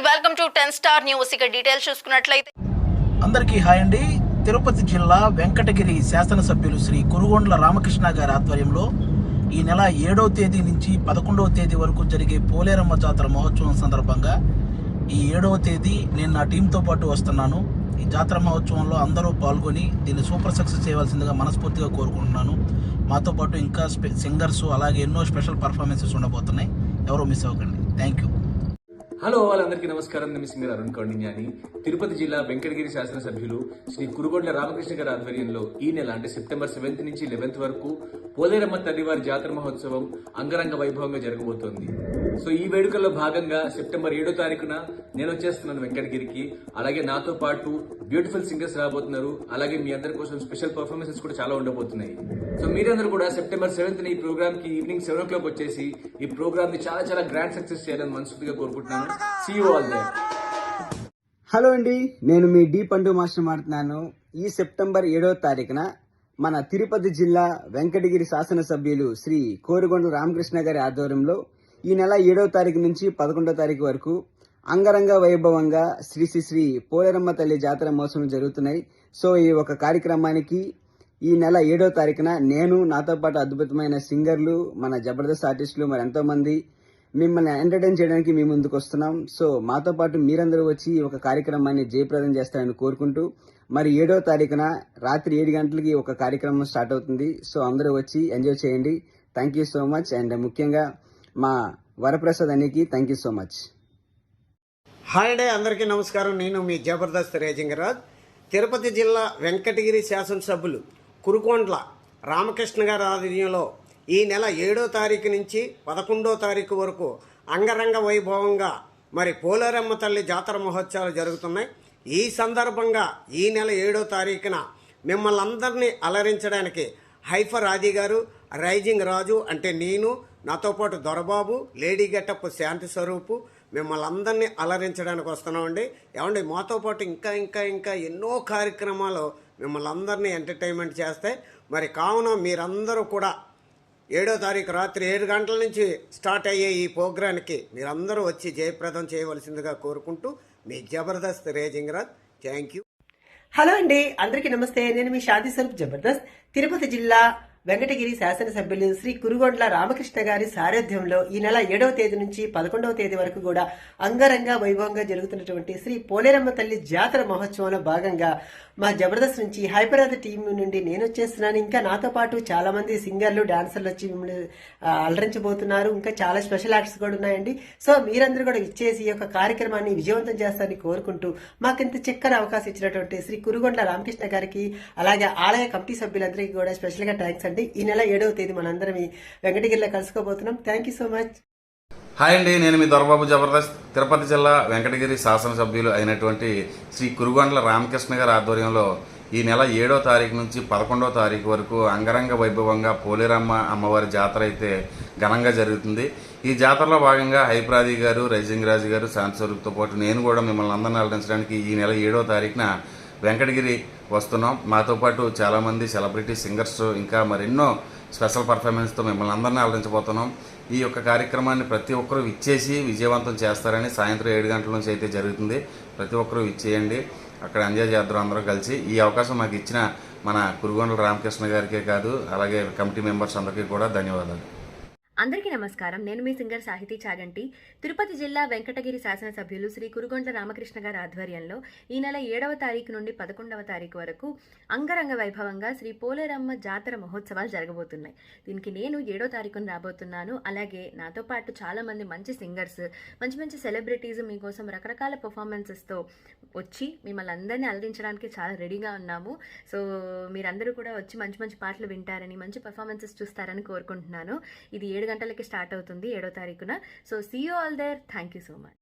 Welcome to ten star news. ఇక details చూసుకున్నట్లయితే అందరికీ హాయ్ అండి. తిరుపతి జిల్లా వెంకటగిరి శాసనసభ్యులు శ్రీ కురుగొండ్ల రామకృష్ణ గారి ఆధ్వర్యంలో ఈ నెల ఏడవ తేదీ నుంచి పదకొండవ తేదీ వరకు జరిగే పోలేరమ్మ జాతర మహోత్సవం సందర్భంగా ఈ ఏడవ తేదీ నేను నా టీంతో పాటు వస్తున్నాను. ఈ జాతర మహోత్సవంలో అందరూ పాల్గొని దీన్ని సూపర్ సక్సెస్ చేయవలసిందిగా మనస్ఫూర్తిగా కోరుకుంటున్నాను. మాతో పాటు ఇంకా స్పె- సింగర్స్ అలాగే ఎన్నో స్పెషల్ పర్ఫార్మెన్సెస్ ఉండబోతున్నాయి. ఎవరో మిస్ అవ్వకండి. Thank you. హలో వాళ్ళందరికీ నమస్కారం. నేను సింగర్ అరుణ్ కౌండిన్యాని. తిరుపతి జిల్లా వెంకటగిరి శాసనసభ్యులు శ్రీ కురుగొండ్ల రామకృష్ణ గారి ఆధ్వర్యంలో ఈ నెల అంటే సెప్టెంబర్ సెవెంత్ నుంచి లెవెన్త్ వరకు పోలేరమ్మ తల్లివారి జాతర మహోత్సవం అంగరంగ వైభవంగా జరగబోతోంది. సో ఈ వేడుకల్లో భాగంగా సెప్టెంబర్ ఏడో తారీఖున నేను వచ్చేస్తున్నాను వెంకటగిరికి. అలాగే నాతో పాటు బ్యూటిఫుల్ సింగర్స్ రాబోతున్నారు. అలాగే మీ అందరి కోసం స్పెషల్ పర్ఫార్మెన్సెస్ కూడా చాలా ఉండబోతున్నాయి. సో మీరందరూ కూడా సెప్టెంబర్ సెవెంత్ ఈ ప్రోగ్రామ్కి ఈవినింగ్ సెవెన్ ఓ క్లాక్ వచ్చేసి ఈ ప్రోగ్రామ్ని చాలా చాలా గ్రాండ్ సక్సెస్ చేయాలని మనస్ఫూర్తిగా కోరుకుంటున్నాను. See you all there hello అండి నేను మీ డి పండు మాస్టర్ మాట్లాడుతున్నాను ఈ సెప్టెంబర్ ఏడవ తారీఖున మన తిరుపతి జిల్లా వెంకటగిరి శాసనసభ్యులు శ్రీ కోరుగొండ రామకృష్ణ గారి ఆధ్వర్యంలో ఈ నెల ఏడవ తారీఖు నుంచి పదకొండవ తారీఖు వరకు అంగరంగ వైభవంగా శ్రీ శ్రీ శ్రీ పోలేరమ్మ తల్లి జాతర మోసం జరుగుతున్నాయి. సో ఈ ఒక కార్యక్రమానికి ఈ నెల ఏడో తారీఖున నేను నాతో పాటు అద్భుతమైన సింగర్లు మన జబర్దస్త్ ఆర్టిస్టులు మరి ఎంతోమంది మిమ్మల్ని ఎంటర్టైన్ చేయడానికి మేము ముందుకు వస్తున్నాం. సో మాతో పాటు మీరందరూ వచ్చి ఒక కార్యక్రమాన్ని జయప్రదం చేస్తారని కోరుకుంటూ మరి ఏడో తారీఖున రాత్రి ఏడు గంటలకి ఒక కార్యక్రమం స్టార్ట్ అవుతుంది. సో అందరూ వచ్చి ఎంజాయ్ చేయండి. Thank you so much and ముఖ్యంగా మా Varaprasad అనికి thank you so much hi day అందరికీ నమస్కారం. నేను మీ జబర్దస్త్ రేజింగరాజ్. తిరుపతి జిల్లా వెంకటగిరి శాసనసభ్యులు కురుకోండ్ల రామకృష్ణ గారి ఆధ్వర్యంలో ఈ నెల ఏడో తారీఖు నుంచి పదకొండో తారీఖు వరకు అంగరంగ వైభవంగా మరి పోలేరమ్మ తల్లి జాతర మహోత్సవాలు జరుగుతున్నాయి. ఈ సందర్భంగా ఈ నెల ఏడో తారీఖున మిమ్మల్ని అందరినీ అలరించడానికి హైఫర్ ఆది గారు రైజింగ్ రాజు అంటే నేను నాతో పాటు దొరబాబు లేడీ గెటప్ శాంతి స్వరూపు మిమ్మల్ని అందరినీ అలరించడానికి వస్తున్నామండి. ఏమండి మాతో పాటు ఇంకా ఇంకా ఇంకా ఎన్నో కార్యక్రమాలు మిమ్మల్ని అందరినీ ఎంటర్టైన్మెంట్ చేస్తాయి. మరి కావున మీరందరూ కూడా ఏడో తారీఖు రాత్రి ఏడు గంటల నుంచి స్టార్ట్ అయ్యే ఈ ప్రోగ్రాంకి మీరందరూ వచ్చి జయప్రదం చేయవలసిందిగా కోరుకుంటూ మీ Jabardasth raging Raj thank you. Hello అండి. అందరికీ నమస్తే. నేను మీ శాంతి స్వరూప్ జబర్దస్త్. తిరుపతి జిల్లా వెంకటగిరి శాసనసభ్యులు శ్రీ కురుగొండ్ల రామకృష్ణ గారి సారథ్యంలో ఈ నెల ఏడవ తేదీ నుంచి పదకొండవ తేదీ వరకు కూడా అంగరంగ వైభవంగా జరుగుతున్నటువంటి శ్రీ పోలేరమ్మ తల్లి జాతర మహోత్సవంలో భాగంగా మా జబర్దస్త్ నుంచి హైదరాబాద్ టీం నుండి నేను వచ్చేస్తున్నాను. ఇంకా నాతో పాటు చాలా మంది సింగర్లు డాన్సర్లు వచ్చి మిమ్మల్ని అలరించబోతున్నారు. ఇంకా చాలా స్పెషల్ యాక్ట్స్ కూడా ఉన్నాయండి. సో మీరందరూ కూడా ఇచ్చేసి ఈ యొక్క కార్యక్రమాన్ని విజయవంతం చేస్తారని కోరుకుంటూ మాకింత చక్కని అవకాశం ఇచ్చినటువంటి శ్రీ కురుగొండ్ల రామకృష్ణ గారికి అలాగే ఆలయ కమిటీ సభ్యులందరికీ కూడా స్పెషల్గా థ్యాంక్స్ అండి. ఈ నెల ఏడవ తేదీ మనందరం వెంకటగిరిలో కలుసుకోబోతున్నాం. Thank you so much hi అండి నేను మీ దొరబాబు జబర్దస్త్. తిరుపతి జిల్లా వెంకటగిరి శాసనసభ్యులు అయినటువంటి శ్రీ కురుగొండ్ల రామకృష్ణ గారి ఆధ్వర్యంలో ఈ నెల ఏడో తారీఖు నుంచి పదకొండో తారీఖు వరకు అంగరంగ వైభవంగా పోలేరమ్మ అమ్మవారి జాతర అయితే ఘనంగా జరుగుతుంది. ఈ జాతరలో భాగంగా హైప్రాది గారు రైజింగ్ రాజు గారు శాంతిస్వరూప్తో పాటు నేను కూడా మిమ్మల్ని అందరిని అలరించడానికి ఈ నెల ఏడో తారీఖున వెంకటగిరి వస్తున్నాం. మాతో పాటు చాలామంది సెలబ్రిటీ సింగర్స్ ఇంకా మరెన్నో స్పెషల్ పర్ఫార్మెన్స్తో మిమ్మల్ని అందరినీ ఆలరించబోతున్నాం ఈ యొక్క కార్యక్రమాన్ని ప్రతి ఒక్కరూ ఇచ్చేసి విజయవంతం చేస్తారని సాయంత్రం ఏడు గంటల నుంచి అయితే జరుగుతుంది. ప్రతి ఒక్కరూ ఇచ్చేయండి అక్కడ ఎంజాయ్ చేద్దరు అందరూ కలిసి. ఈ అవకాశం మాకు ఇచ్చిన మన కురుగొండల రామకృష్ణ గారికే కాదు అలాగే కమిటీ మెంబర్స్ అందరికీ కూడా ధన్యవాదాలు. అందరికీ నమస్కారం. నేను మీ సింగర్ సాహితీ చాగంటి. తిరుపతి జిల్లా వెంకటగిరి శాసనసభ్యులు శ్రీ కురుగొండ్ల రామకృష్ణ గారి ఆధ్వర్యంలో ఈ నెల ఏడవ తారీఖు నుండి పదకొండవ తారీఖు వరకు అంగరంగ వైభవంగా శ్రీ పోలేరమ్మ జాతర మహోత్సవాలు జరగబోతున్నాయి. దీనికి నేను ఏడో తారీఖున రాబోతున్నాను. అలాగే నాతో పాటు చాలా మంది మంచి సింగర్స్ మంచి మంచి సెలబ్రిటీస్ మీకోసం రకరకాల పర్ఫార్మెన్సెస్తో వచ్చి మిమ్మల్ని అందరినీ అలరించడానికి చాలా రెడీగా ఉన్నాము. సో మీరందరూ కూడా వచ్చి మంచి మంచి పాటలు వింటారని మంచి పర్ఫార్మెన్సెస్ చూస్తారని కోరుకుంటున్నాను. ఇది ఏడు గంటలకి స్టార్ట్ అవుతుంది ఏడో తారీఖున. So see you all there thank you so much